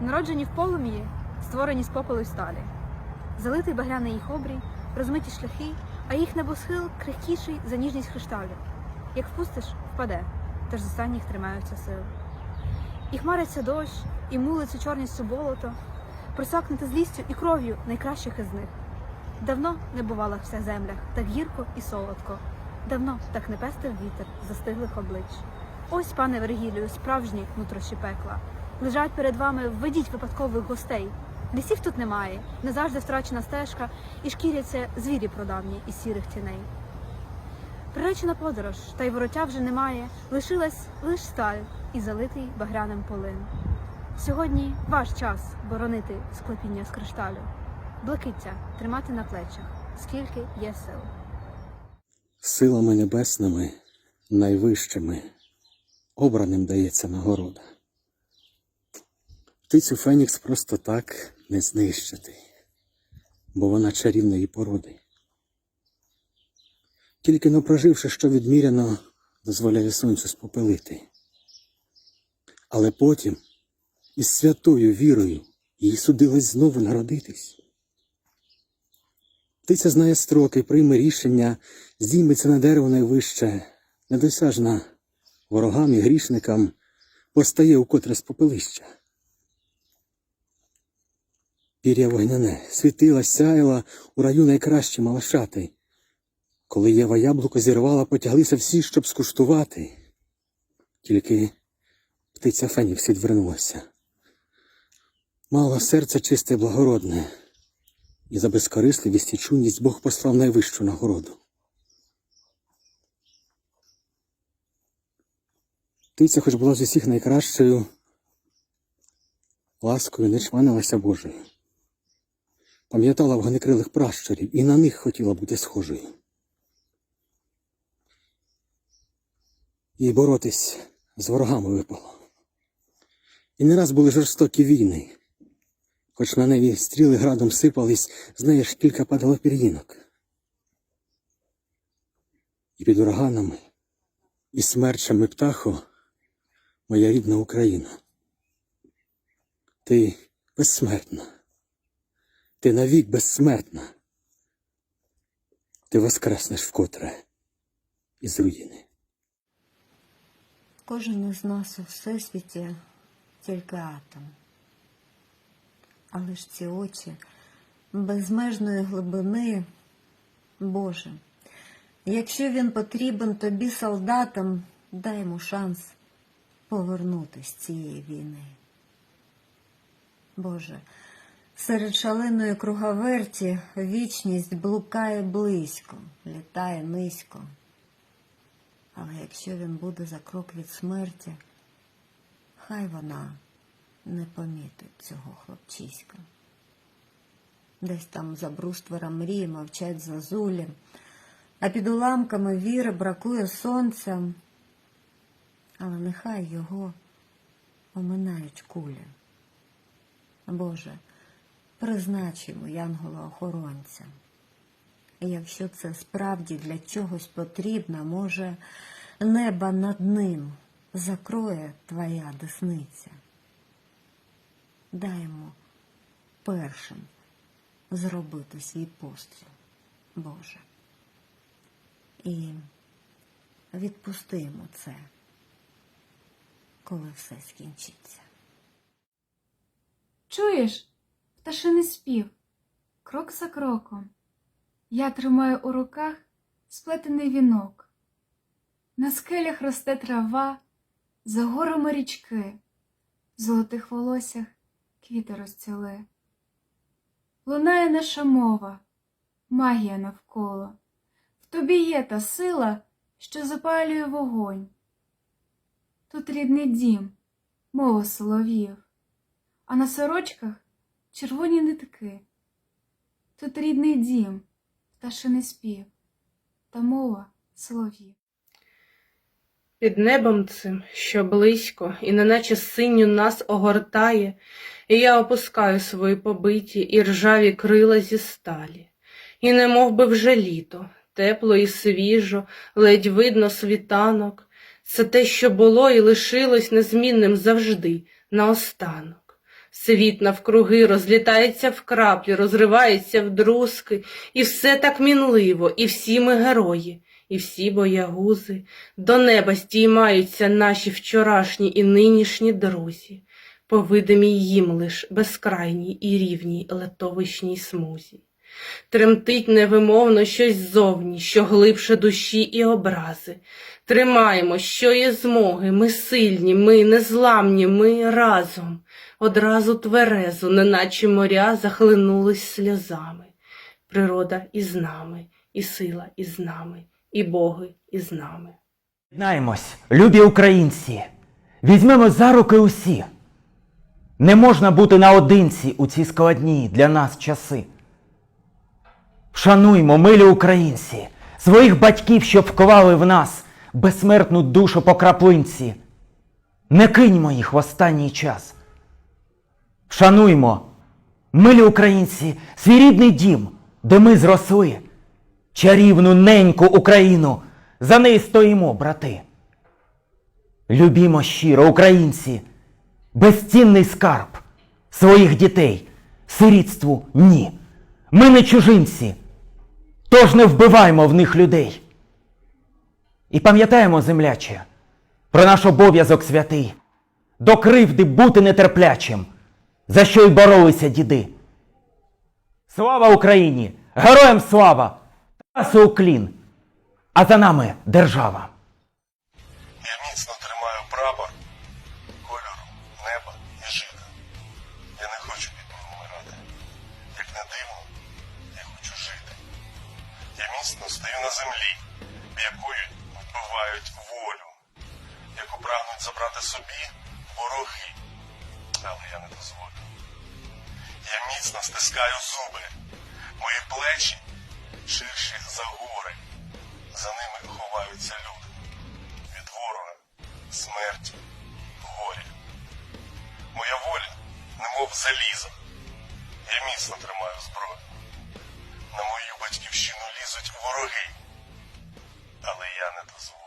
народжені в полум'ї, створені з попелу й сталі. Залитий багряний їх обрій, розмиті шляхи, а їх небосхил крихкіший за ніжність кришталю. Як впустиш, впаде, тож з останніх тримаються сили. І хмариться дощ, і мулиться чорністю болото, просакнути злістю і кров'ю найкращих із них. Давно не бувала в всіх землях так гірко і солодко. Давно так не пестив вітер застиглих облич. Ось, пане Вергілію, справжні нутрощі пекла. Лежать перед вами, введіть випадкових гостей. Лісів тут немає, не завжди втрачена стежка, і шкіряться звірі продавні із сірих тіней. Приречена подорож, та й вороття вже немає, лишилась лиш сталь і залитий багряним полин. Сьогодні ваш час боронити склепіння з кришталю, блакиття тримати на плечах, скільки є сил. Силами небесними, найвищими, обраним дається нагорода. Птицю Фенікс просто так не знищити, бо вона чарівної породи. Тільки но проживши, що відміряно, дозволяє сонцю спопелити. Але потім із святою вірою їй судилось знову народитись. Птиця знає строки, прийме рішення, здійметься на дерево найвище, недосяжна ворогам і грішникам, постає укотре з попелища. Пір'я вогняне, світила, сяяла у раю найкращі малашати. Коли Єва яблуко зірвала, потяглися всі, щоб скуштувати. Тільки птиця Фенікс відвернулася. Мало серце чисте благородне, і за безкорисливість і чуйність Бог послав найвищу нагороду. Птиця, хоч була з усіх найкращою, ласкою не чванилася Божою. Пам'ятала вогнекрилих пращурів і на них хотіла бути схожою. Їй боротись з ворогами випало. І не раз були жорстокі війни, хоч на небі стріли градом сипались, з неї ж кілька падало пір'їнок. І під ураганами, і смерчами птахо, моя рідна Україна. Ти безсмертна, ти навік безсмертна. Ти воскреснеш вкотре із руїни. Кожен із нас у всесвіті тільки атом. Але ж ці очі безмежної глибини, Боже, якщо він потрібен тобі солдатам, дай йому шанс повернутися з цієї війни. Боже, серед шаленої круговерті вічність блукає близько, літає низько. Але якщо він буде за крок від смерті, хай вона не помітить цього хлопчиська. Десь там за бруствером мрії мовчать зазулі, а під уламками віри бракує сонця, але нехай його оминають кулі. Боже, признач йому янгола-охоронця. Якщо це справді для чогось потрібно, може, неба над ним закроє твоя десниця. Дай йому першим зробити свій постріл, Боже. І відпусти йому це, коли все скінчиться. Чуєш, пташиний спів, крок за кроком. Я тримаю у руках сплетений вінок. На скелях росте трава, за горами річки, в золотих волоссях квіти розцвіли. Лунає наша мова, магія навколо. В тобі є та сила, що запалює вогонь. Тут рідний дім, мова солов'їв, а на сорочках червоні нитки. Тут рідний дім, пташиний спів, та мова солов'їв. Під небом цим, що близько, і неначе синю нас огортає, і я опускаю свої побиті і ржаві крила зі сталі. І не мов би вже літо, тепло і свіжо, ледь видно світанок. Це те, що було і лишилось незмінним завжди, наостанок. Світ навкруги розлітається в краплі, розривається в друзки, і все так мінливо, і всі ми герої, і всі боягузи. До неба стіймаються наші вчорашні і нинішні друзі, по видимій їм лиш безкрайній і рівній летовищній смузі. Тремтить невимовно щось ззовні, що глибше душі і образи. Тримаємо, що є змоги, ми сильні, ми незламні, ми разом. Одразу тверезо, неначе моря, захлинулись сльозами. Природа із нами, і сила із нами, і боги із нами. Єднаємось, любі українці, візьмемо за руки усі. Не можна бути наодинці у ці складні для нас часи. Вшануймо, милі українці, своїх батьків, що вкували в нас безсмертну душу по краплинці. Не киньмо їх в останній час. Вшануймо, милі українці, свій рідний дім, де ми зросли. Чарівну неньку Україну, за неї стоїмо, брати. Любімо щиро, українці, безцінний скарб своїх дітей, сирітству ні. Ми не чужинці, тож не вбиваймо в них людей. І пам'ятаємо, земляче, про наш обов'язок святий, до кривди бути нетерплячим, за що й боролися діди. Слава Україні! Героям слава! Тарасу уклін! А за нами держава. Міцно стою на землі, в якої вбивають волю, яку прагнуть забрати собі вороги. Але я не дозволю. Я міцно стискаю зуби. Мої плечі ширші за гори. За ними ховаються люди від ворога, смерті, горя. Моя воля, немов залізо. Я міцно тримаю зброю. На мою батьківщину лізуть вороги, але я не дозволю.